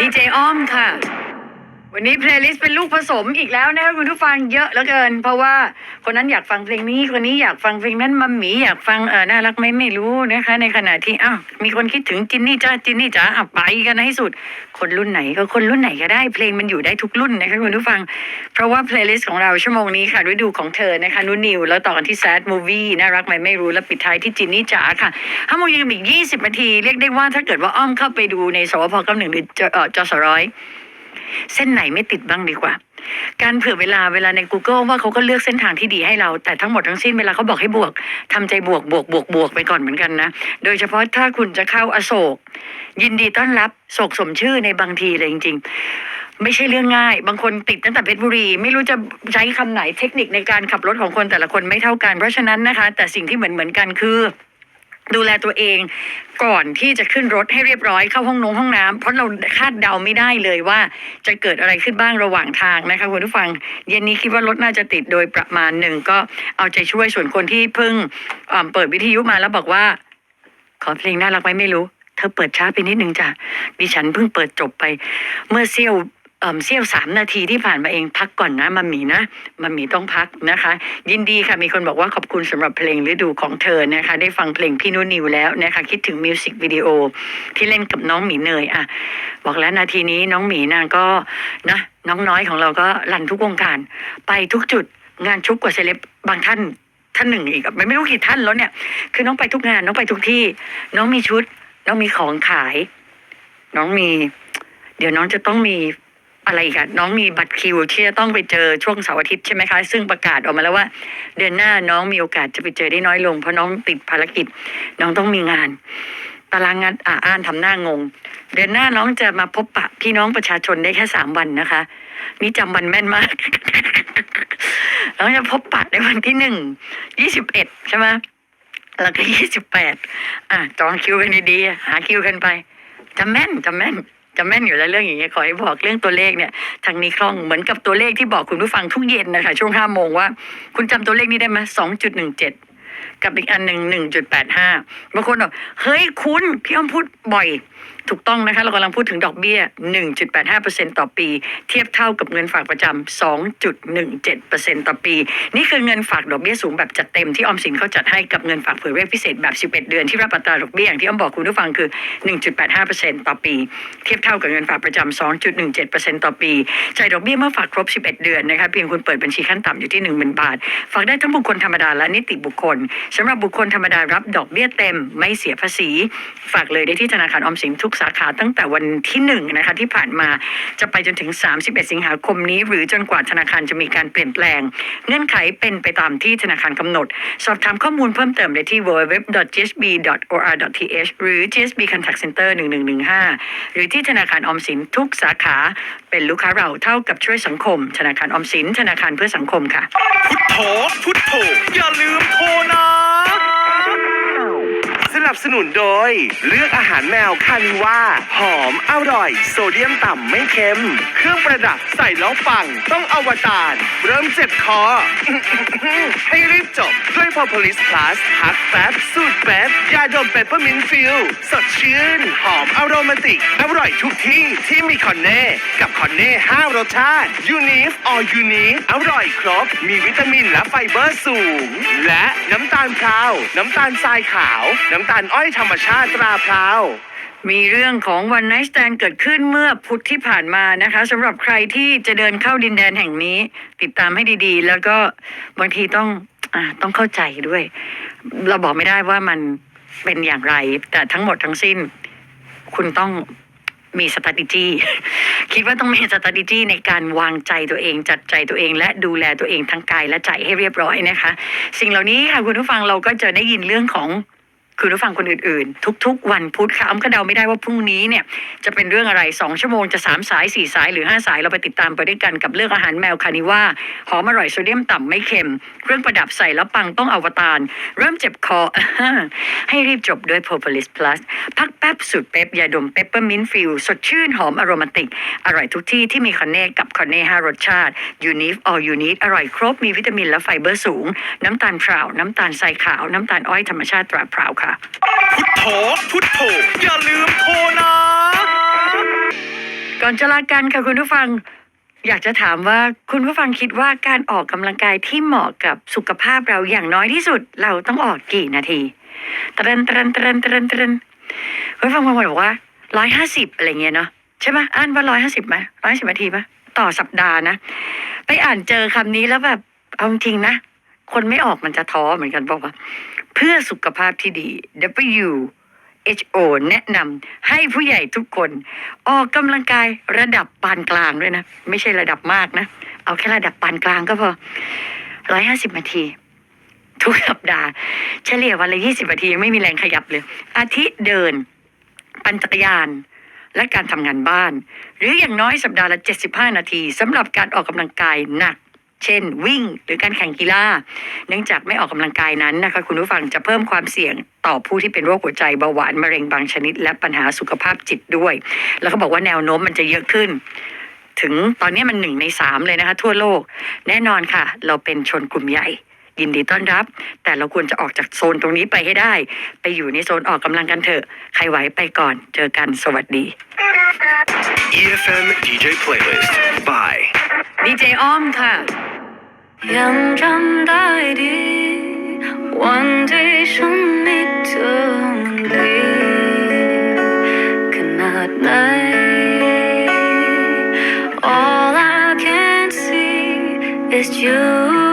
ดีเจอ้อมค่ะ วันนี้เพลย์ลิสต์เป็นลูกผสมอีกแล้วนะคะคุณผู้ฟังเยอะเหลือเกิน เพราะว่าคนนั้นอยากฟังเพลงนี้คนนี้อยากฟังเพลงนั้นมัมหมีอยากฟังเออน่ารักไหมไม่รู้นะคะ ในขณะที่อ้าวมีคนคิดถึงจินนี่จ้าจินนี่จ้าอะไปกันให้สุด คนรุ่นไหนก็คนรุ่นไหนก็ได้เพลงมันอยู่ได้ทุกรุ่นนะคะคุณผู้ฟัง เพราะว่าเพลย์ลิสต์ของเราชั่วโมงนี้ค่ะฤดูของเธอนะคะนุนนิวแล้วต่อกันที่แซดมูวี่น่ารักไหมไม่รู้แล้วปิดท้ายที่จินนี่จ๋าค่ะห้าโมงเย็นอีกยี่สิบนาทีเรียกได้ว่าถ้าเกิดว่าอ้อมเข้าไปดูในสวพเก้าหนึ่งหรือจอสร้อย เส้นไหนไม่ติดบ้างดีกว่า การเผื่อเวลาเวลาใน Google ว่าเขาก็เลือกเส้นทางที่ดีให้เรา แต่ทั้งหมดทั้งสิ้นเวลาเขาบอกให้บวกทำใจบวกบวกบวกบวกไปก่อนเหมือนกันนะ โดยเฉพาะถ้าคุณจะเข้าอโศก ยินดีต้อนรับโศกสมชื่อในบางทีเลยจริง ๆไม่ใช่เรื่องง่าย บางคนติดตั้งแต่เพชรบุรี ไม่รู้จะใช้คำไหนเทคนิคในการขับรถของคนแต่ละคนไม่เท่ากัน เพราะฉะนั้นนะคะ แต่สิ่งที่เหมือนเหมือนกันคือ ดูแลตัวเองก่อนที่จะขึ้นรถให้เรียบร้อยเข้าห้องนงห้องน้ำเพราะเราคาดเดาไม่ได้เลยว่าจะเกิดอะไรขึ้นบ้างระหว่างทางนะคะคุณผู้ฟัง เย็นนี้คิดว่ารถน่าจะติดโดยประมาณหนึ่งก็เอาใจช่วยส่วนคนที่เพิ่งเอิ่มเปิดวิทยุมาแล้วบอกว่า ขอเพลงน่ารักไหมไม่รู้ เธอเปิดช้าไปนิดนึงจ้ะดิฉันเพิ่งเปิดจบไป เมื่อเซี่ยว เอ่อเซี่ยวสามนาทีที่ผ่านมาเองพักก่อนนะมัมหมีนะมัมหมีต้องพักนะคะ ยินดีค่ะมีคนบอกว่าขอบคุณสำหรับเพลงฤดูของเธอนะคะ ได้ฟังเพลงพี่นุนิวแล้วนะคะคิดถึงมิวสิกวิดีโอที่เล่นกับน้องหมีเนยอะบอกแล้วนาทีนี้น้องหมีนางก็นะน้องน้อยของเราก็รันทุกวงการ ไปทุกจุดงานชุกกว่าเซเลบบางท่านท่านหนึ่งอีกไม่ไม่รู้กี่ท่านแล้วเนี่ยคือน้องไปทุกงานน้องไปทุกที่ น้องมีชุด น้องมีของขาย น้องมี เดี๋ยวน้องจะต้องมี อะไรอีกันน้องมีบัตรคิวที่จะต้องไปเจอช่วงเสาร์อาทิตย์ใช่ไหมคะ ซึ่งประกาศออกมาแล้วว่า เดือนหน้าน้องมีโอกาสจะไปเจอได้น้อยลง เพราะน้องติดภารกิจ น้องต้องมีงาน ตารางงานอ่าอ่านทำหน้างง เดือนหน้าน้องจะมาพบปะพี่น้องประชาชนได้แค่สามวันนะคะ นี่จำวันแม่นมาก น้องจะพบปะในวันที่หนึ่งยี่สิบเอ็ดใช่ไหมแล้วก็ยี่สิบแปดอะจองคิวกันดีๆหาคิวกันไปจำแม่นจำแม่น จำแม่นอยู่แล้วเรื่องอย่างเงี้ยขอให้บอกเรื่องตัวเลขเนี่ยทางนี้คล่องเหมือนกับตัวเลขที่บอกคุณผู้ฟังทุกเย็นนะคะช่วงห้าโมงว่า คุณจำตัวเลขนี้ได้ไหมสองจุดหนึ่งเจ็ดกับอีกอันหนึ่งหนึ่งจุดแปดห้าบางคนบอกเฮ้ยคุณพี่อ้อมพูดบ่อย ถูกต้องนะคะเรากำลังพูดถึงดอกเบี้ย 1.85%ต่อปี เทียบเท่ากับเงินฝากประจำ 2.17%ต่อปี นี่คือเงินฝากดอกเบี้ยสูงแบบจัดเต็มที่ออมสินเขาจัดให้กับเงินฝากเผื่อเรียกพิเศษแบบ 11 เดือนที่รับอัตราดอกเบี้ยอย่างที่อ้อมบอกคุณผู้ฟังคือ 1.85%ต่อปี เทียบเท่ากับเงินฝากประจำ 2.17%ต่อปีจ่ายดอกเบี้ยเมื่อฝากครบ 11 เดือนนะคะเพียงคุณเปิดบัญชีขั้นต่ำอยู่ที่ 10,000 บาท ฝากได้ทั้งบุคคลธรรมดาและนิติบุคคลสำหรับบุคคลธรรมดารับดอกเบี้ยเต็มไม่เสียภาษี ฝากเลยได้ที่ธนาคารออมสินทุกสาขาตั้งแต่วันที่หนึ่งนะคะที่ผ่านมาจะไปจนถึง 31 สิงหาคมนี้ หรือจนกว่าธนาคารจะมีการเปลี่ยนแปลง เงื่อนไขเป็นไปตามที่ธนาคารกำหนด สอบถามข้อมูลเพิ่มเติมได้ที่ www.gsb.or.th หรือ GSB Contact Center 1115 หรือที่ธนาคารออมสินทุกสาขาเป็นลูกค้าเราเท่ากับช่วยสังคม ธนาคารออมสินธนาคารเพื่อสังคมค่ะ พุทโธพุทโธอย่าลืมโทรนะ นับสนุนโดย เลือกอาหารแมวคานิว่าหอมอร่อย โซเดียมต่ำไม่เค็ม เครื่องประดับใส่แล้วปัง ต้องอวตารเริ่มเจ็บคอ ให้รีบจบด้วย Propolis Plus ฮักแป๊บสูตรแป๊บยาดมเปปเปอร์มินฟิลสดชื่น หอมอโรมาติก อร่อยทุกที่ที่มีคอนเน่กับคอนเน่5รสชาติยูนิฟออยูนิฟอร่อยครบ มีวิตามินและไฟเบอร์สูง และน้ำตาลพราว น้ำตาลทรายขาว น้ำตาลอ้อยธรรมชาติตราพราว มีเรื่องของวันไน t ์ t แ n d เกิดขึ้นเมื่อพุธที่ผ่านมานะคะสำหรับใครที่จะเดินเข้าดินแดนแห่งนี้ ติดตามให้ดีๆ แล้วก็บางทีต้องอ่าต้องเข้าใจด้วย เราบอกไม่ได้ว่ามันเป็นอย่างไร แต่ทั้งหมดทั้งสิ้น คุณต้องมีสต r a t e g y คิดว่าต้องมีสต r a t e g y ในการวางใจตัวเอง จัดใจตัวเอง และดูแลตัวเองทั้งกายและใจให้เรียบร้อยนะคะ สิ่งเหล่านี้ค่ะคุณผู้ฟังเราก็จะได้ยินเรื่องของ คุณผู้ฟังคนอื่นๆ ทุกๆ วันพุธค่ะอ้ำก็เดาไม่ได้ว่าพรุ่งนี้เนี่ยจะเป็นเรื่องอะไรสองชั่วโมงจะสามสายสี่สายหรือห้าสายเราไปติดตามไปด้วยกันกับเรื่องอาหารแมวคานิว่าหอมอร่อยโซเดียมต่ำไม่เค็มเครื่องประดับใส่แล้วปังต้องอวตารเริ่มเจ็บคอ ให้รีบจบด้วย Propolis Plus พัก แป๊บสูตรเป๊ปยาดมเปปเปอร์มินต์ฟิลสดชื่นหอมอโรมาติก อร่อยทุกที่ที่มีคอนเน่กับคอนเน่ห้ารสชาติยูนิฟออยูนิฟอร่อยครบมีวิตามินและไฟเบอร์สูง น้ำตาลพราว น้ำตาลทรายขาว น้ำตาลอ้อยธรรมชาติตราพราวค่ะ พุทโธพุทโธอย่าลืมโทรนะ ก่อนจะลากันค่ะคุณผู้ฟัง อยากจะถามว่าคุณผู้ฟังคิดว่าการออกกำลังกายที่เหมาะกับสุขภาพเราอย่างน้อยที่สุด เราต้องออกกี่นาทีตรันตรันตรันตรันตรัน คุณผู้ฟังบางคนบอกว่าร้อยห้าสิบอะไรเงี้ยเนาะใช่ไหมอ่านว่าร้อยห้าสิบไหมร้อยสิบนาทีไหมต่อสัปดาห์นะ ไปอ่านเจอคำนี้แล้วแบบเอาจริงนะ คนไม่ออกมันจะท้อเหมือนกันบอกว่า เพื่อสุขภาพที่ดี W WHO แนะนำให้ผู้ใหญ่ทุกคน ออกกำลังกายระดับปานกลางด้วยนะ ไม่ใช่ระดับมากนะ เอาแค่ระดับปานกลางก็พอร้อยห้าสิบนาที ทุกสัปดาห์ เฉลี่ยวันละยี่สิบนาทียังไม่มีแรงขยับเลย อาทิเดิน ปั่นจักรยาน และการทำงานบ้าน หรืออย่างน้อยสัปดาห์ละ 75 นาทีสำหรับการออกกำลังกายหนักเช่นวิ่งหรือการแข่งกีฬาเนื่องจากไม่ออกกำลังกายนั้นนะคะคุณผู้ฟังจะเพิ่มความเสี่ยงต่อผู้ที่เป็นโรคหัวใจเบาหวานมะเร็งบางชนิด และปัญหาสุขภาพจิตด้วย แล้วก็บอกว่าแนวโน้มมันจะเยอะขึ้น ถึงตอนนี้มันหนึ่งในสามเลยนะคะทั่วโลก แน่นอนค่ะ เราเป็นชนกลุ่มใหญ่ ยินดีต้อนรับ แต่เราควรจะออกจากโซนตรงนี้ไปให้ได้ ไปอยู่ในโซนออกกำลังกันเถอะ ใครไหวไปก่อน เจอกันสวัสดี EFM DJ Playlist by ดีเจอ้อมค่ะ ยังจำได้ดี วันที่ฉันไม่เธอมันดีขนาดไหน All I can see is you